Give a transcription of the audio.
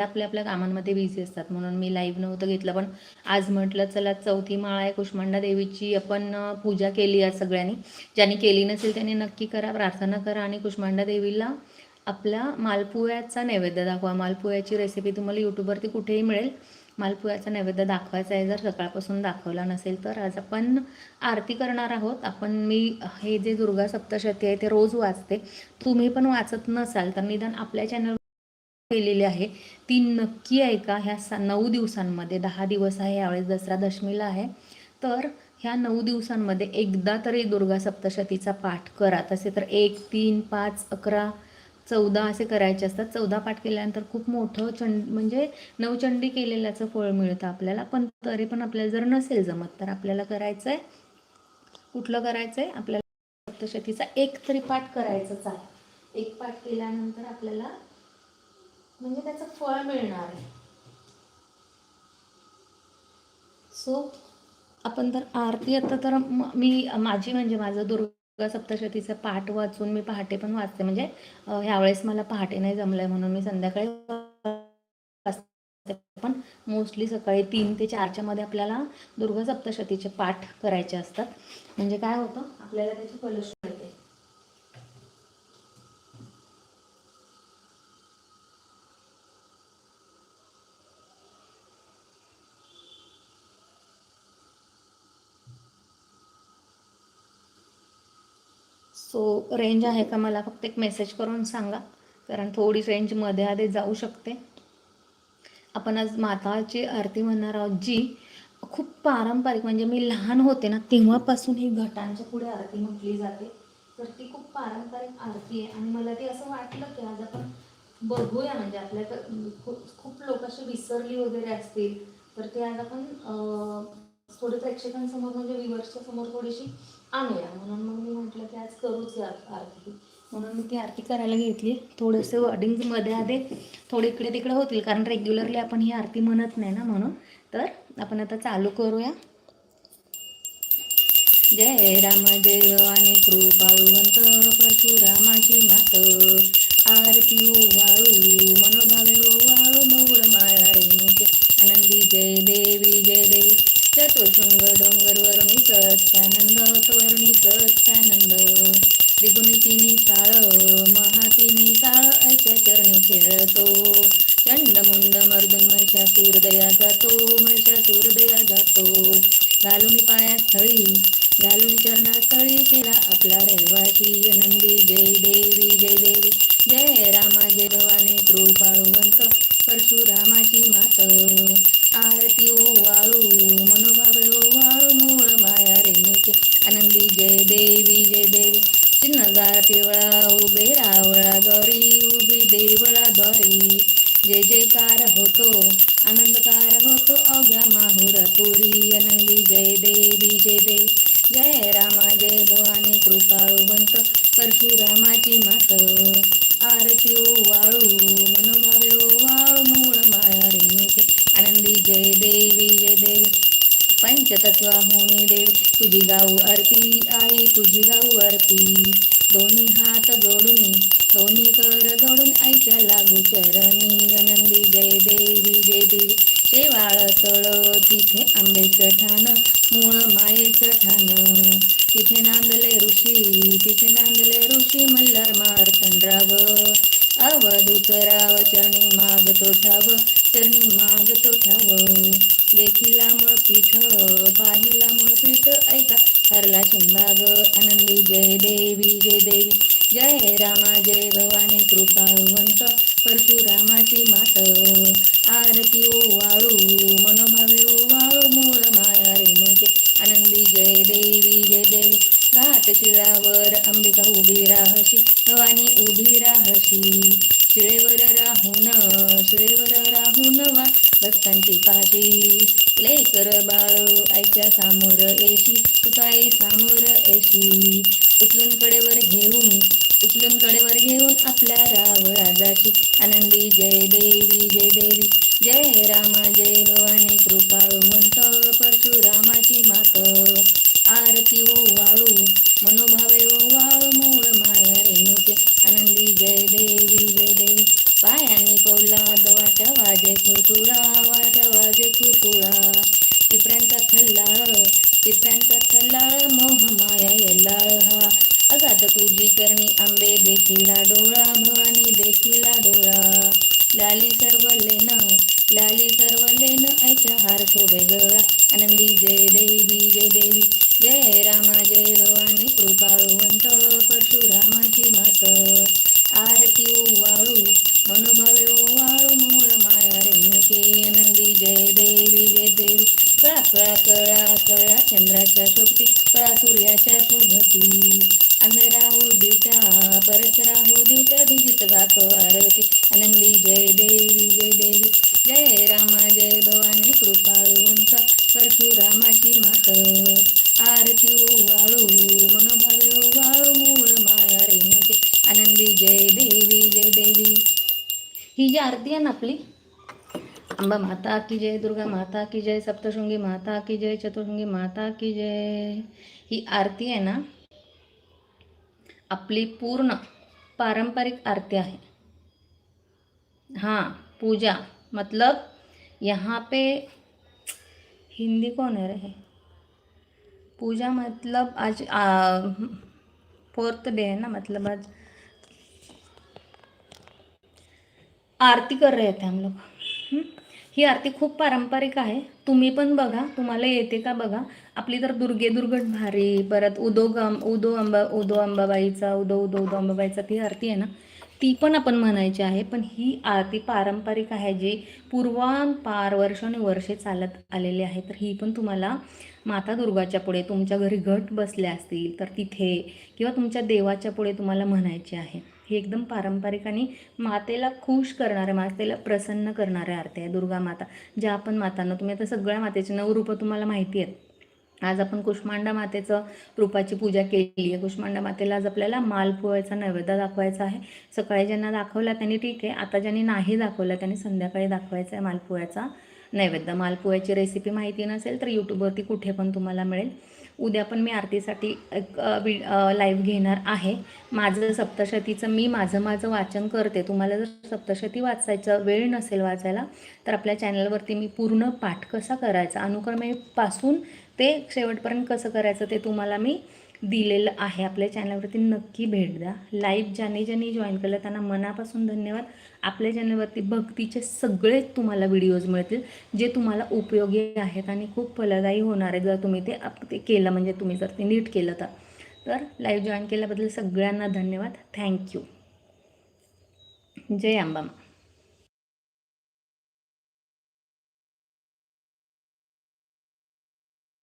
आपल्या आपल्या कामांमध्ये बिझी असतात. म्हणून मी लाईव्ह नव्हतं घेतलं. पण आज म्हटलं चला चौथी माळ आहे. कुष्मांडा देवीची आपण पूजा केली आहे सगळ्यांनी. ज्यांनी केली नसेल त्यांनी नक्की करा. प्रार्थना करा. आणि कुष्मांडा देवीला आपला मालपुव्याचा नैवेद्य दाखवा. मालपुव्याची रेसिपी तुम्हाला यूट्यूबवरती कुठेही मिळेल. मालपुव्याचा नैवेद्य दाखवायचा आहे. जर सकाळपासून दाखवला नसेल तर आज आपण आरती करणार आहोत. आपण मी हे जे दुर्गा सप्तशती आहे ते रोज वाचते. तुम्ही पण वाचत नसाल तर निदान आपल्या चॅनल केलेली आहे. ती नक्की ऐका ह्या सा नऊ दिवसांमध्ये. दहा दिवस आहे यावेळेस दसरा दशमीला आहे. तर ह्या नऊ दिवसांमध्ये एकदा तरी दुर्गा सप्तशतीचा पाठ करा. तसे तर एक तीन पाच अकरा चौदा असे करायचे असतात. चौदा पाठ केल्यानंतर खूप मोठं चंड म्हणजे नवचंडी केलेल्याचं फळ मिळतं आपल्याला. पण तरी पण आपल्याला जर नसेल जमत तर आपल्याला करायचं आहे कुठलं करायचं आहे आपल्याला सप्तशतीचा एक तरी पाठ करायचंच आहे. एक पाठ केल्यानंतर आपल्याला म्हणजे त्याचं फळ मिळणार आहे. सो आपण तर आरती आता तर मी माझी म्हणजे माझं दुर्गा सप्तशतीचं पाठ वाचून मी पहाटे पण वाचते. म्हणजे ह्यावेळेस मला पहाटे नाही जमलंय म्हणून मी संध्याकाळी पण मोस्टली सकाळी तीन ते चारच्या मध्ये आपल्याला दुर्गा सप्तशतीचे पाठ करायचे असतात. म्हणजे काय होतं? आपल्याला त्याची फलश्रुती मिळते सो रेंज आहे का मला? फक्त एक मेसेज करून सांगा. कारण थोडी रेंजमध्ये आधी जाऊ शकते. आपण आज माताची आरती म्हणणार आहोत जी खूप पारंपरिक म्हणजे मी लहान होते ना तेव्हापासून ही घटांच्या पुढे आरती म्हटली जाते. तर ती खूप पारंपरिक आरती आहे. आणि मला ती असं वाटलं की आज आपण बघूया. म्हणजे आपल्या खूप खूप लोक अशी विसरली वगैरे असतील. तर ते आज आपण थोडे प्रेक्षकांसमोर म्हणजे व्ह्युअर्सच्या समोर थोडीशी आणूया. म्हणून मग मी म्हटलं की आज करूच आरती. म्हणून मी ती आरती करायला घेतली. थोडेसे वर्डिंगमध्ये आधे थोडे इकडे तिकडे होतील कारण रेग्युलरली आपण ही आरती म्हणत नाही ना म्हणून. तर आपण आता चालू करूया. जय राम जय कृपाळुवंत परशुरामाची मात. आरती ओ वाळू मनोभावे ओवाळू मोळ माया रेणुके आनंदी जय देवी जय देवी. चतुर्शृंग डोंगर वरुणी सत्यानंद त्वरुणी सत्यानंद त्रिगुणी ताळ महातिनी ताळ ऐच्या चरणी खेळतो चंडमुंड मर्दून महिषासूरदया जातो महिषासूरदया जातो घालून पायास्थळी घालून चरणास्थळी केला आपला रहिवासी नंदी जय देवी जय देवी जय रामा जय भवानी कृपाळवंत परशुरामाची मात आरती ओ वाळू मनोभावे ओ वाळू मूळ माया रेणुके आनंदी जय देवी जय देवी चिन्हगार पिवळा उभे रावळा द्वारी उभी देवळा द्वारी जय जयकार होतो आनंदकार होतो अवघ्या माहुरापुरी आनंदी जय देवी जय देवी जय रामा जय भवानी कृपाळुवंत परशुरामाची मात आरती ओ आनंदी जय देवी जय देवी पंचतत्वाहुनी देवी. तुझी गाऊ आरती आई तुझी गाऊ आरती. दोन्ही हात जोडून दोन्ही कर जोडून आईच्या लागू चरणी. आनंदी जय देवी जय देवी शेवाळ तळ तिथे आंबेचं ठाण मूळ मायेचं ठाण. तिथे नांदले ऋषी तिथे नांदले ऋषी मल्हार मार्तंडराव. अवधूत राव चरणी मागतो ठाव. चरणी मागत ठाव. देखिला मळ पीठ पाहिला मळ पीठ. ऐका हरला शिंबाग आनंदी जय देवी जय देवी. जय रामा जय भवानी कृपाळवंत परशुरामाची मात. आरती ओ वाळू मनोभावे ओ वाळू मूळ माया रेणुके. आनंदी जय देवी जय देवी. घाट शिळावर अंबिका उभी राहशी भवानी उभी राहशी. शिळेवर राहून शिळेवर भक्तांची पाशी. लेकर बाळ आईच्या सामोर येशी तुकाई सामोर येशी. उचलून कडेवर घेऊन उचलून कडेवर घेऊन आपल्या रावळा जाशी आनंदी जय देवी जय देवी. जय रामा जय भवानी कृपाळुवंत परशुरामाची मात. आरती ओ पिपऱ्यांचा थल्लाळ पिपऱ्यांचा थल्लाळ मोह माया यल्लाळ हा अगाध तुझी करणी आंबे देखिला डोळा भवानी देखिला डोळा लाली सर्व लेन लाली सर्व लेन ऐचा हार शोभे गळा आनंदी जय देवी जय देवी जय रामा जय भवानी कृपाळुवंत परशुरामाची मात. आरती कळा कळा कळा कळा चंद्राच्या शोभती कळा सूर्याच्या शोभती. अंधराहो दिवट्या परसराहो दिवटा भिजित गातो आरती. आनंदी जय देवी जय देवी. जय रामा जय भवानी कृपाळवंत परशुरामाची मात. आरती ओवाळू मनोभावे ओवाळू मूळ माया रेणुके आनंदी जय देवी जय देवी. ही जी आरती आहे ना आपली अंबा माता की जय, दुर्गा माता की जय, सप्तशृंगी माता की जय, चतुर्शृंगी माता की जय। ही आरती आहे ना, आपली पूर्ण पारंपरिक आरती आहे. हाँ पूजा. मतलब यहाँ पे हिंदी कौन है रहे पूजा मतलब आज फोर्थ डे है ना मतलब आज आरती कर रहे थे हम लोग। ही आरती खूप पारंपरिक आहे. तुम्ही पण बघा तुम्हाला येते का बघा? आपली तर दुर्गे दुर्गट भारी परत उदो गम उदो अंबा उदो अंबाबाईचा उदो उदो उदो अंबाबाईचा ती आरती आहे ना? ती पण आपण म्हणायची आहे पण ही आरती पारंपरिक आहे जी पूर्वांपार वर्षानुवर्षे चालत आलेली आहे. तर ही पण तुम्हाला माता दुर्गाच्या पुढे तुमच्या घरी घट बसल्या असतील तर तिथे किंवा तुमच्या देवाच्या पुढे तुम्हाला म्हणायची आहे. हे एकदम पारंपरिक आणि मातेला खुश करणाऱ्या मातेला प्रसन्न करणाऱ्या आरती आहे. दुर्गा माता ज्या आपण मातांना तुम्ही आता सगळ्या मातेची नऊ रूपं तुम्हाला माहिती आहेत. आज आपण कुष्मांडा मातेचं रूपाची पूजा केली आहे. कुष्मांडा मातेला आज आपल्याला मालपोह्याचा नैवेद्य दाखवायचा आहे. सकाळी ज्यांना दाखवला त्यांनी ठीक आहे. आता ज्यांनी नाही दाखवला त्यांनी संध्याकाळी दाखवायचा आहे मालपोह्याचा नैवेद्य. मालपोह्याची रेसिपी माहिती नसेल तर यूट्यूबवरती कुठे पण तुम्हाला मिळेल. उद्या पण मी आरतीसाठी एक लाईव्ह घेणार आहे. माझं सप्तशतीचं मी माझं माझं वाचन करते. तुम्हाला जर सप्तशती वाचायचं वेळ नसेल वाचायला तर आपल्या चॅनलवरती मी पूर्ण पाठ कसा करायचा अनुक्रमेपासून ते शेवटपर्यंत कसं करायचं ते तुम्हाला मी दिलेलं आहे आपल्या चॅनलवरती. नक्की भेट द्या. लाईव्ह ज्याने ज्यांनी जॉईन केलं त्यांना मनापासून धन्यवाद. आपल्या चॅनलवरती भक्तीचे सगळेच तुम्हाला व्हिडिओज मिळतील जे तुम्हाला उपयोगी आहेत आणि खूप फलदायी होणार आहे जर तुम्ही ते आप ते केलं म्हणजे तुम्ही जर ते नीट केलं तर. तर लाईव्ह जॉईन केल्याबद्दल सगळ्यांना धन्यवाद. थँक्यू जय अंबामा.